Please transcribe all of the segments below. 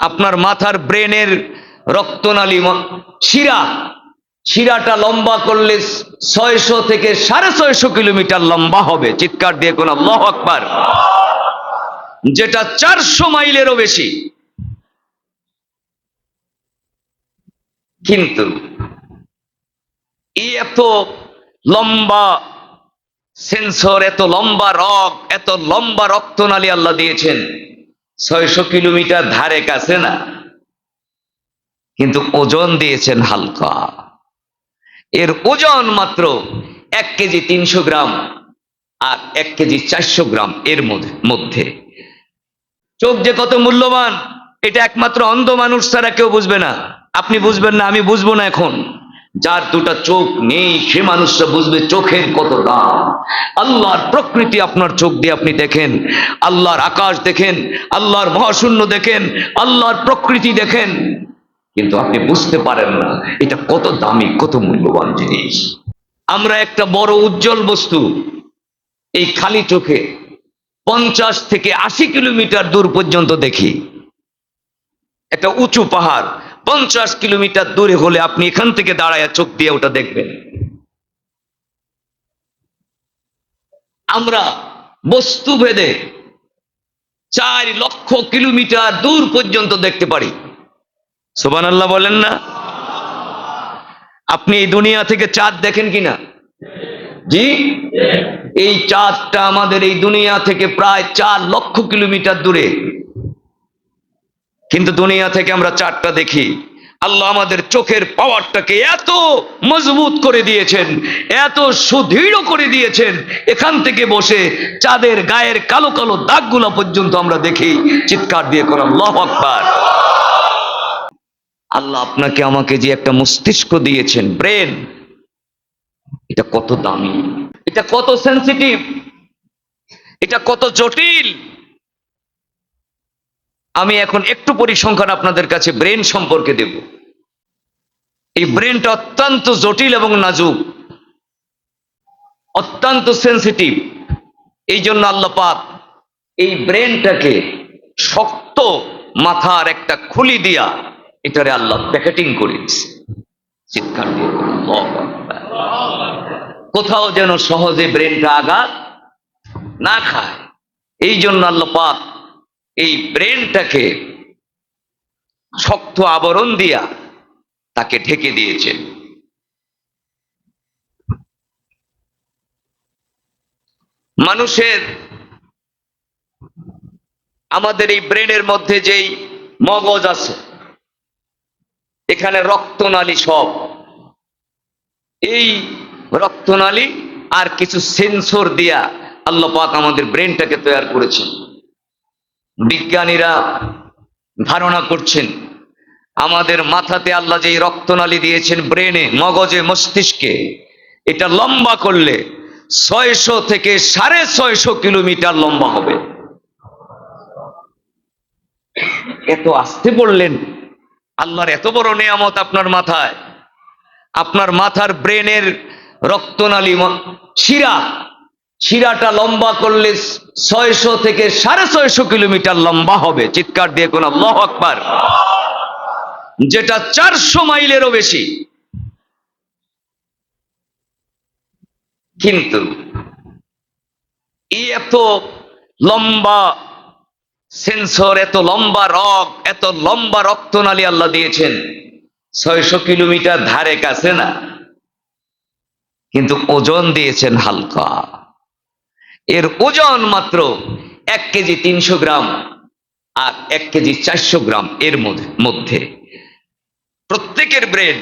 আপনার মাথার ব্রেনের রক্তনালী শিরা। শিরাটা লম্বা করলে ছয়শো থেকে সাড়ে ছয়শো কিলোমিটার লম্বা হবে। চিৎকার দিয়ে কোন আল্লাহ আকবার। যেটা চারশো মাইলেরও বেশি। কিন্তু এত লম্বা সেন্সর, এত লম্বা রক এত লম্বা রক্তনালী আল্লাহ দিয়েছেন। ছয়শো কিলোমিটার ধারে কাছে না। কিন্তু ওজন দিয়েছেন হালকা। এর ওজন মাত্র এক কেজি তিনশো গ্রাম আর এক কেজি চারশো গ্রাম এর মধ্যে চোখ যে কত মূল্যবান, এটা একমাত্র অন্ধ মানুষ ছাড়া কেউ বুঝবে না। আপনি বুঝবেন না, আমি বুঝব না এখন। যার দুটা চোখ নেই, সে মানুষটা বুঝবে চোখের কত দাম। আল্লাহর প্রকৃতি আপনার চোখ দিয়ে আপনি দেখেন, আল্লাহর আকাশ দেখেন, আল্লাহর মহাশূন্য দেখেন, আল্লাহর প্রকৃতি দেখেন। কিন্তু আপনি বুঝতে পারেন না, এটা কত দামি, কত মূল্যবান জিনিস। আমরা একটা বড় উজ্জ্বল বস্তু, এই খালি চোখে পঞ্চাশ থেকে আশি কিলোমিটার দূর পর্যন্ত দেখি। একটা উঁচু পাহাড় পঞ্চাশ কিলোমিটার দূরে হলে আপনি এখান থেকে দাঁড়ায় চোখ দিয়ে ওটা দেখবেন। আমরা বস্তু ভেদে চার লক্ষ কিলোমিটার দূর পর্যন্ত দেখতে পারি। সোবান আল্লাহ বলেন না? আপনি এই দুনিয়া থেকে চাঁদ দেখেন কিনা জি? এই চাঁদটা আমাদের এই দুনিয়া থেকে প্রায় চার লক্ষ কিলোমিটার দূরে। কিন্তু দুনিয়া থেকে আমরা চারটা দেখি। আল্লাহ আমাদের চোখের পাওয়ারটাকে এত মজবুত করে দিয়েছেন, এত সুদৃঢ় করে দিয়েছেন। এখান থেকে বসে চাঁদের গায়ের কালো কালো দাগগুলো পর্যন্ত আমরা দেখি। চিৎকার দিয়ে করা, আল্লাহ আকবার! আল্লাহ আপনাকে আমাকে যে একটা মস্তিষ্ক দিয়েছেন, ব্রেন, এটা কত দামি, এটা কত সেন্সিটিভ এটা কত জটিল। এখন একটু পরিসংখ্যান আপনাদের কাছে ব্রেন সম্পর্কে দেব। এই ব্রেনটা অত্যন্ত জটিল এবং নাজুক। অত্যন্ত সেন্সিটিভ। এই জন্য আল্লাহ পাক এই ব্রেনটাকে শক্ত মাথার একটা খুলি দিয়া এটারে আল্লাহ প্যাকেটিং করে দিছে। চিৎকার। কোথাও যেন সহজে ব্রেনটা আঘাত না খায়। এই জন্য আল্লাহ পাক এই ব্রেনটাকে শক্ত আবরণ দিয়া তাকে ঢেকে দিয়েছেন মানুষের আমাদের এই ব্রেনের মধ্যে যেই মগজ আছে, এখানে রক্তনালী সব। এই রক্তনালী আর কিছু সেন্সর দিয়া আল্লাহ পাক আমাদের ব্রেনটাকে তৈরি করেছেন। বিজ্ঞানীরা ধারণা করছেন, আমাদের মাথাতে আল্লাহ যে রক্তনালী দিয়েছেন ব্রেনে, মগজে, মস্তিষ্কে, এটা লম্বা করলে ছয়শো থেকে সাড়ে ছয়শো কিলোমিটার লম্বা হবে। এত আসতে বললেন আল্লাহর এত বড় নিয়ামত আপনার মাথায়। আপনার মাথার ব্রেনের রক্তনালী শিরা শিরাটা লম্বা করলে ছয়শো থেকে সাড়ে ছয়শো কিলোমিটার লম্বা হবে। চিৎকার দিয়ে কোন আল্লাহ আকবার। যেটা চারশো মাইলেরও বেশি। কিন্তু এত লম্বা সেন্সর, এত লম্বা রক এত লম্বা রক্তনালী আল্লাহ দিয়েছেন। ছয়শো কিলোমিটার ধারে কাছে না। কিন্তু ওজন দিয়েছেন হালকা। এর ওজন মাত্র এক কেজি তিনশো গ্রাম আর এক কেজি চারশো গ্রাম এর মধ্যে। প্রত্যেকের ব্রেন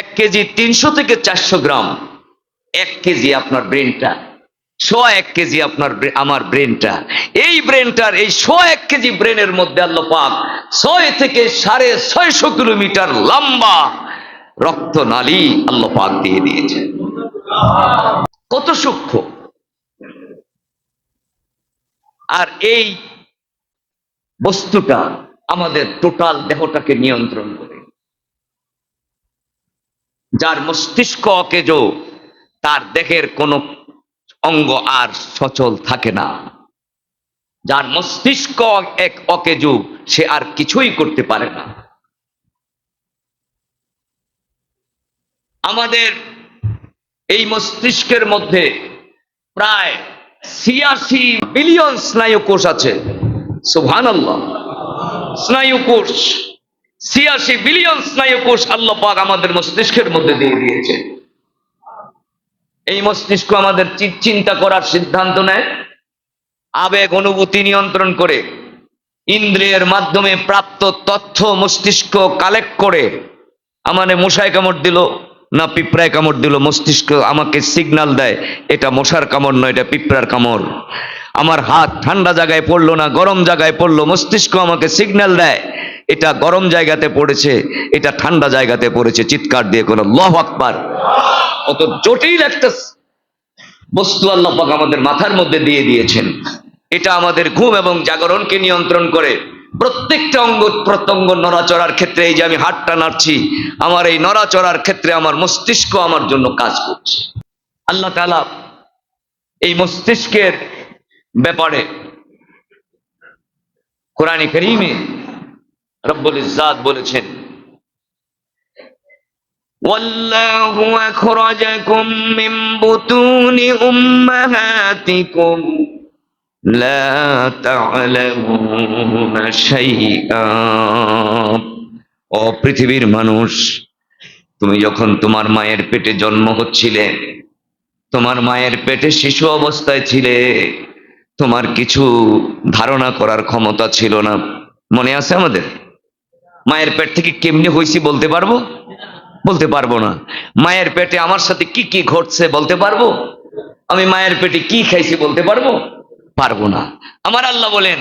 এক কেজি তিনশো থেকে চারশো গ্রাম। এক কেজি আপনার ব্রেনটা, সোয়া এক কেজি আপনার আমার ব্রেনটা। এই ব্রেনটার, এই সোয়া এক কেজি ব্রেনের মধ্যে আল্লাহ পাক ছয় থেকে সাড়ে ছয়শো কিলোমিটার লম্বা রক্ত নালী আল্লাহ পাক দিয়ে দিয়েছে কত সূক্ষ্ম? আর এই বস্তুটা আমাদের টোটাল দেহটাকে নিয়ন্ত্রণ করে। যার মস্তিষ্ক অকেজ, তার দেহের কোনো অঙ্গ আর সচল থাকে না। যার মস্তিষ্ক এক অকেজু, সে আর কিছুই করতে পারে না। আমাদের এই মস্তিষ্কের মধ্যে প্রায় ছিয়াশি বিলিয়ন স্নায়ু কোষ আছে। সুভান স্নায়ু কোষ, ছিয়াশি বিলিয়ন স্নায়ু কোষ আল্লাহ পাক আমাদের মস্তিষ্কের মধ্যে দিয়ে দিয়েছে। এই মস্তিষ্ক আমাদের চিন্তা করার সিদ্ধান্ত নেয়, আবেগ, অনুভূতি নিয়ন্ত্রণ করে, ইন্দ্রিয়ের মাধ্যমে প্রাপ্ত তথ্য মস্তিষ্ক কালেক্ট করে আমারে মশায় কামড় দিল। না পিঁপড়ায় কামড় দিল, মস্তিষ্ক আমাকে সিগন্যাল দেয়, এটা মশার কামড় নয়, এটা পিঁপড়ার কামড়। আমার হাত ঠান্ডা জায়গায় পড়ল না, গরম জায়গায় পড়ল, মস্তিষ্ক আমাকে সিগন্যাল দেয়, এটা গরম জায়গাতে পড়েছে, এটা ঠান্ডা জায়গাতে পড়েছে, চিৎকার দিয়ে কোনো লহ আকবার। অত জটিল একটা বস্তু আল্লাহ আমাদের মাথার মধ্যে দিয়ে দিয়েছেন। এটা আমাদের ঘুম এবং জাগরণকে নিয়ন্ত্রণ করে। প্রত্যেকটা অঙ্গ প্রত্যঙ্গ নড়াচড়ার ক্ষেত্রে এই যে আমি হাতটা নাড়ছি আমার এই নড়াচড়ার ক্ষেত্রে আমার মস্তিষ্ক আমার জন্য কাজ করছে আল্লাহ তাআলা এই মস্তিষ্কের ব্যাপারে কোরআনে করিমে রব্বুল ইজ্জাত বলেছেন والله أخرجكم من بطون أمهاتكم لا تعلمون شيئا ও পৃথিবীর মানুষ তুমি যখন তোমার মায়ের পেটে জন্ম হচ্ছিলে তোমার মায়ের পেটে শিশু অবস্থায় ছিলে তোমার কিছু ধারণা করার ক্ষমতা ছিল না মনে আছে আমাদের মায়ের পেট থেকে কেমনে হয়েছি বলতে পারবো বলতে পারবো না মায়ের পেটে আমার সাথে কি কি ঘটছে বলতে পারবো আমি মায়ের পেটে কি খাইছি বলতে পারবো পারব না। আমার আল্লাহ বলেন,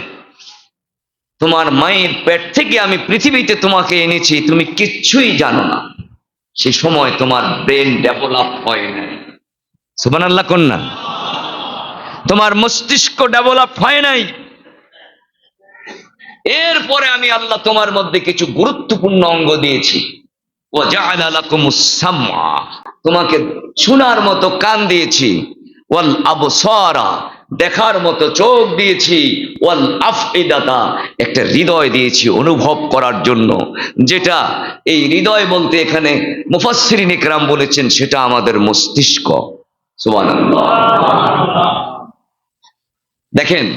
তোমার মায়ের পেট থেকে আমি পৃথিবীতে তোমাকে এনেছি, তুমি কিচ্ছুই জানো না। সে সময় তোমার ব্রেন ডেভেলপ হয় নাই। সুবান আল্লাহ কন্যা তোমার মস্তিষ্ক ডেভেলপ হয় নাই। এরপরে আমি আল্লাহ তোমার মধ্যে কিছু গুরুত্বপূর্ণ অঙ্গ দিয়েছি। ও তোমাকে শোনার মতো কান দিয়েছি। ওয়াল আবসারা দেখার মতো চোখ দিয়েছি। ওয়াল আফইদাতা, একটা হৃদয় দিয়েছি অনুভব করার জন্য। যেটা এই হৃদয় বলতে এখানে মুফাসসিরিন ইকরাম বলেছেন, সেটা আমাদের মস্তিষ্ক। দেখেন,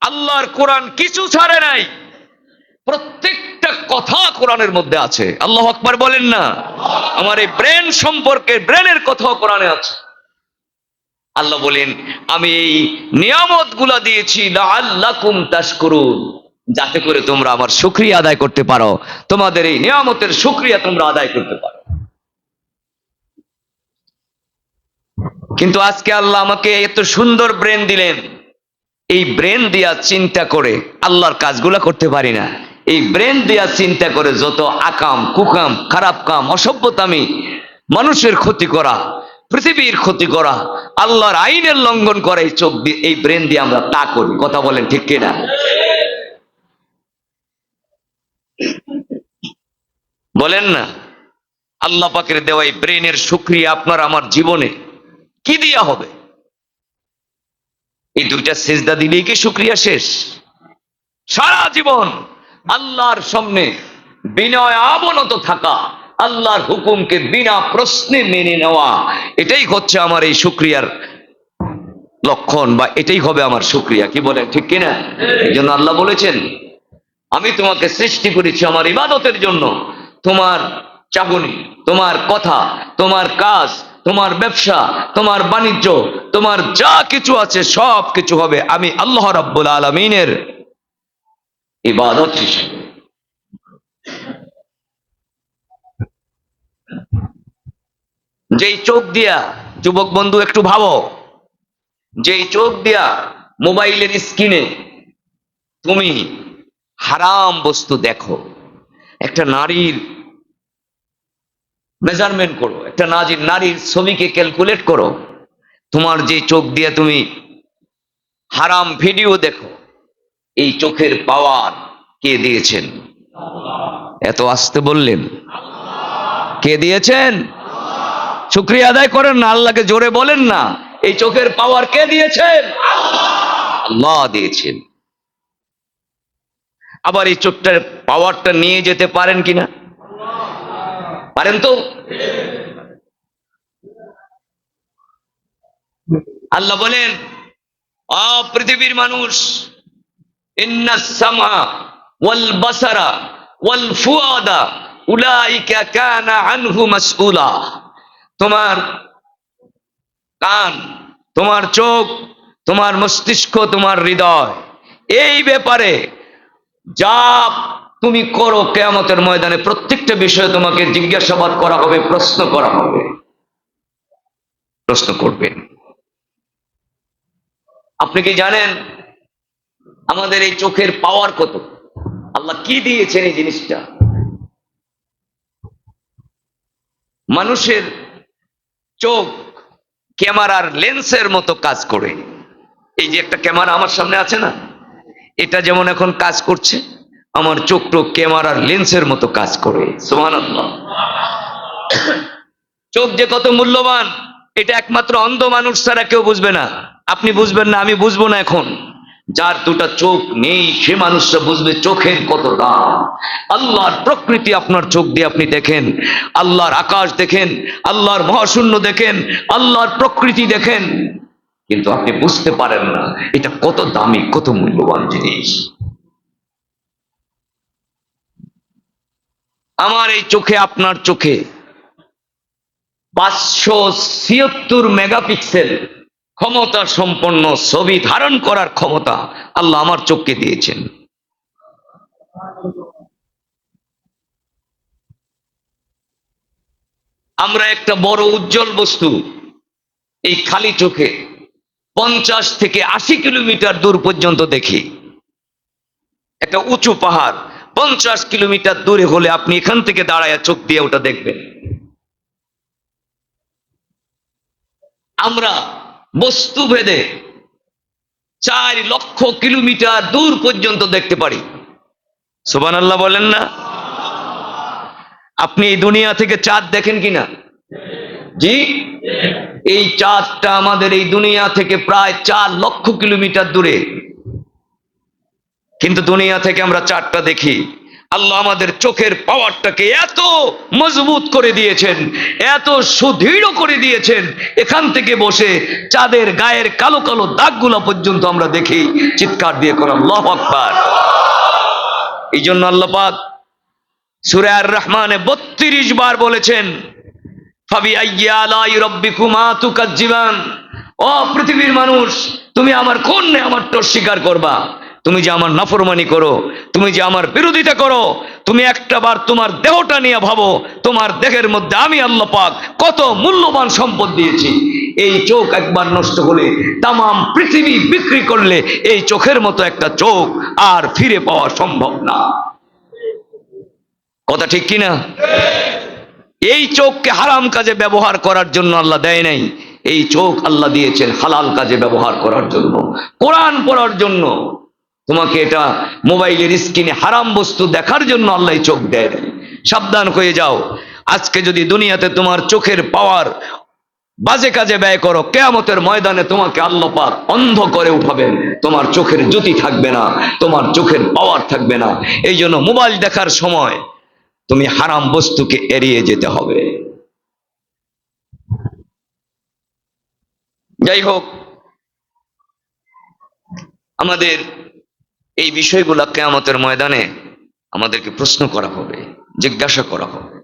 আল্লাহর কোরআন কিছু ছাড়ে নাই। প্রত্যেকটা কথা কোরআনের মধ্যে আছে। আল্লাহ আকবার বলেন না, আমার এই ব্রেন সম্পর্কে, ব্রেনের কথাও কোরআনে আছে। আল্লাহ বলেন, আমি এই নিয়ামতগুলা দিয়েছি আল্লাকুম তাশকুরুন। যাতে করে তোমরা আমার শুক্রিয়া আদায় করতে পারো। তোমাদের এই নিয়ামতের শুক্রিয়া তোমরা আদায় করতে পারো। কিন্তু আজকে আল্লাহ আমাকে এত সুন্দর ব্রেন দিলেন। এই ব্রেন দিয়া চিন্তা করে আল্লাহর কাজগুলা করতে পারি না। এই ব্রেন দিয়া চিন্তা করে যত আকাম, কুকাম, খারাপ কাম অসভ্যতামি মানুষের ক্ষতি করা পৃথিবীর ক্ষতি করা, আল্লাহর আইনের লঙ্ঘন করে, এই চোখ দিয়ে, এই ব্রেন দিয়ে আমরা তা করি। কথা বলেন ঠিক কিনা? বলেন না, আল্লাহ পাকের দেওয়া এই ব্রেনের সুক্রিয়া আপনার আমার জীবনে। কি দিয়া হবে? এই দুইটা সেজদা দিলেই কি শুক্রিয়া শেষ? সারা জীবন আল্লাহর সামনে বিনয় অবনত থাকা আল্লাহর হুকুমকে বিনা প্রশ্নে মেনে নেওয়া, এটাই হচ্ছে আমার এই শুক্রিয়ার লক্ষণ বা এটাই হবে আমার শুক্রিয়া কি বলেন ঠিক কিনা? এই জন্য আল্লাহ বলেছেন, আমি তোমাকে সৃষ্টি করেছি আমার ইবাদতের জন্য। তোমার চাহনি, তোমার কথা, তোমার কাজ, তোমার ব্যবসা, তোমার বাণিজ্য, তোমার যা কিছু আছে সব কিছু হবে আমি আল্লাহ রাব্বুল আলমিনের ইবাদত হিসেবে। যেই চোখ দিয়া যুবক বন্ধু একটু ভাবো, যেই চোখ দিয়া মোবাইলের স্ক্রিনে তুমি হারাম বস্তু দেখো, একটা নারীর মেজারমেন্ট করো, একটা নারীর নারীর ছবিকে ক্যালকুলেট করো, তোমার যে চোখ দিয়ে তুমি হারাম ভিডিও দেখো, এই চোখের পাওয়ার কে দিয়েছেন? এত আসতে বললেন। কে দিয়েছেন? শুক্রিয়া আদায় করেন না, আল্লাহকে জোরে বলেন না। এই চোখের পাওয়ার কে দিয়েছেন? আল্লাহ দিয়েছেন। আবার এই চোখটার পাওয়ারটা নিয়ে যেতে পারেন কিনা? পারেন তো? আল্লাহ বলেন পৃথিবীর মানুষ ওয়াল ফুয়াদা উলাইকা কানা আনহু মাসউলা। তোমার কান, তোমার চোখ, তোমার মস্তিষ্ক, তোমার হৃদয়। এই ব্যাপারে যা তুমি করো কেয়ামতের ময়দানে, প্রত্যেকটা বিষয়ে তোমাকে জিজ্ঞাসাবাদ করা হবে, প্রশ্ন করা হবে। প্রশ্ন করবেন। আপনি কি জানেন আমাদের এই চোখের পাওয়ার কত? আল্লাহ কি দিয়েছেন এই জিনিসটা? মানুষের চোখ ক্যামেরার লেন্সের মতো কাজ করে। এই যে একটা ক্যামেরা আমার সামনে আছে না, এটা যেমন এখন কাজ করছে, আমার চোখটো ক্যামেরার লেন্সের মতো কাজ করে। সোমান চোখ যে কত মূল্যবান, এটা একমাত্র অন্ধ মানুষ ছাড়া কেউ বুঝবে না। আপনি বুঝবেন না, আমি বুঝব না এখন। যার দুটা চোখ নেই, সে মানুষটা বুঝবে চোখের কত দাম। আল্লাহর প্রকৃতি আপনার চোখ দিয়ে আপনি দেখেন, আল্লাহর আকাশ দেখেন, আল্লাহর মহাশূন্য দেখেন, আল্লাহর প্রকৃতি দেখেন। কিন্তু আপনি বুঝতে পারেন না, এটা কত দামি, কত মূল্যবান জিনিস। আমার এই চোখে, আপনার চোখে পাঁচশো ছিয়াত্তর মেগাপিক্সেল ক্ষমতা সম্পন্ন ছবি ধারণ করার ক্ষমতা আল্লাহ আমার চোখকে দিয়েছেন। আমরা একটা বড় উজ্জ্বল বস্তু এই খালি চোখে পঞ্চাশ থেকে আশি কিলোমিটার দূর পর্যন্ত দেখি। একটা উঁচু পাহাড়, পঞ্চাশ কিলোমিটার দূরে হলে আপনি এখান থেকে দাঁড়ায় চোখ দিয়ে ওটা দেখবেন। আমরা বস্তু ভেদে চার লক্ষ কিলোমিটার দূর পর্যন্ত দেখতে পারি। সুবান আল্লাহ বলেন না? আপনি এই দুনিয়া থেকে চাঁদ দেখেন কিনা? জি? এই চাঁদটা আমাদের এই দুনিয়া থেকে প্রায় চার লক্ষ কিলোমিটার দূরে। কিন্তু দুনিয়া থেকে আমরা চারটা দেখি। আল্লাহ আমাদের চোখের পাওয়ারটাকে এত মজবুত করে দিয়েছেন, এত সুদৃঢ় করে দিয়েছেন। এখান থেকে বসে চাঁদের গায়ের কালো কালো দাগগুলো পর্যন্ত আমরা দেখি। চিৎকার দিয়ে করা, আল্লাহ আকবার। এই জন্য আল্লাহ পাক সুরে আর রহমানে বত্রিশ বার বলেছেন ও পৃথিবীর মানুষ, তুমি আমার কোন আমার স্বীকার করবা। তুমি যে আমার নাফরমানি করো, তুমি যে আমার বিরোধিতা করো, তুমি একটা বার তোমার দেহটা নিয়ে ভাবো, তোমার দেহের মধ্যে আমি আল্লাহ পাক কত মূল্যবান সম্পদ দিয়েছি। এই চোখ একবার নষ্ট হলে তামাম পৃথিবী বিক্রি করলে এই চোখের মতো একটা চোখ আর ফিরে পাওয়া সম্ভব না। কথা ঠিক কিনা এই চোখকে হারাম কাজে ব্যবহার করার জন্য আল্লাহ দেয় নাই। এই চোখ আল্লাহ দিয়েছেন হালাল কাজে ব্যবহার করার জন্য, কোরআন পড়ার জন্য। তোমাকে এটা মোবাইলের স্ক্রিনে হারাম বস্তু দেখার জন্য আল্লাহ চোখ দেয় সাবধান হয়ে যাও। আজকে যদি দুনিয়াতে তোমার চোখের পাওয়ার বাজে কাজে ব্যয় করো, কেয়ামতের ময়দানে তোমাকে আল্লাহ পাক অন্ধ করে উঠাবেন। তোমার চোখের জ্যোতি থাকবে না, তোমার চোখের পাওয়ার থাকবে না। এই জন্য মোবাইল দেখার সময় তুমি হারাম বস্তুকে এড়িয়ে যেতে হবে। যাই হোক, আমাদের এই বিষয়গুলো কেয়ামতের ময়দানে আমাদেরকে প্রশ্ন করা হবে জিজ্ঞাসা করা হবে।